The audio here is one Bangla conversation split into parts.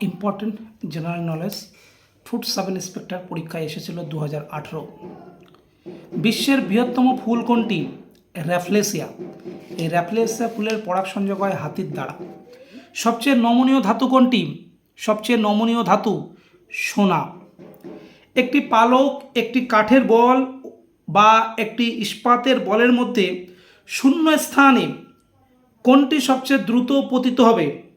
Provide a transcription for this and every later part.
Important general knowledge food sub inspector পরীক্ষায় এসেছিল দু বিশ্বের বৃহত্তম ফুল কোনটি? র্যাফলেসিয়া। এই র্যাফলেসিয়া ফুলের পরাগ সংযোগ হয় হাতির দ্বারা। সবচেয়ে নমনীয় ধাতু কোনটি? সবচেয়ে নমনীয় ধাতু সোনা। একটি পালক, একটি কাঠের বল বা একটি ইস্পাতের বলের মধ্যে শূন্য স্থানে কোনটি সবচেয়ে দ্রুত পতিত হবে?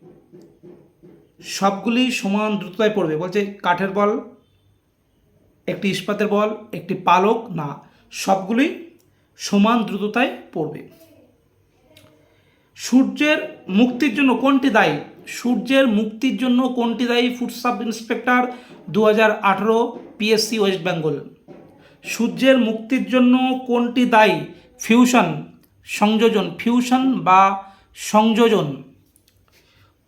সবগুলি সমান দ্রুততায় পড়বে। বলছে কাঠের বল, একটি ইস্পাতের বল, একটি পালক, না, সবগুলি সমান দ্রুততায় পড়বে। সূর্যের মুক্তির জন্য কোনটি দায়ী? সূর্যের মুক্তির জন্য কোনটি দায়ী? ফুড সাব ইন্সপেক্টর দু হাজার আঠেরো পিএসসি ওয়েস্ট বেঙ্গল। সূর্যের মুক্তির জন্য কোনটি দায়ী? ফিউশন, সংযোজন, ফিউশন বা সংযোজন।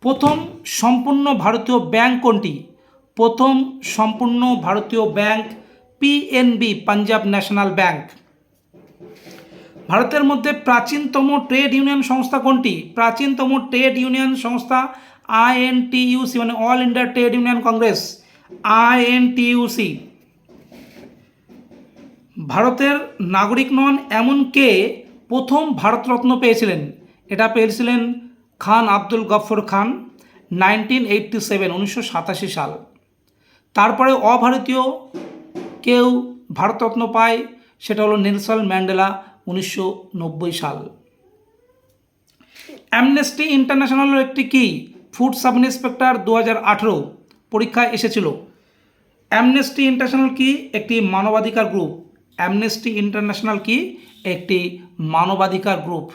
প্রথম সম্পূর্ণ ভারতীয় ব্যাংক কোনটি? প্রথম সম্পূর্ণ ভারতীয় bank PNB Punjab National Bank. ভারতের মধ্যে প্রাচীনতম ট্রেড ইউনিয়ন সংস্থা কোনটি? প্রাচীনতম ট্রেড ইউনিয়ন সংস্থা আইএনটিইউসি মানে all India trade union Congress INTUC ভারতের নাগরিক নন এমন কে প্রথম ভারতরত্ন পেয়েছিলেন। এটা পেয়েছিলেন Khan Abdul Ghaffar Khan nineteen eighty seven উনিশশো সাতাশি সাল। তারপরে অভারতীয় কেউ ভারতরত্ন পায়, সেটা হলো নেলসন ম্যান্ডেলা, উনিশশো নব্বই সাল। অ্যামনেস্টি ইন্টারন্যাশনাল একটি কি? ফুড সাব ইন্সপেক্টর দু হাজার আঠেরো পরীক্ষায় এসেছিল। অ্যামনেস্টি ইন্টারন্যাশনাল কি? একটি মানবাধিকার গ্রুপ অ্যামনেস্টি ইন্টারন্যাশনাল কি? একটি মানবাধিকার গ্রুপ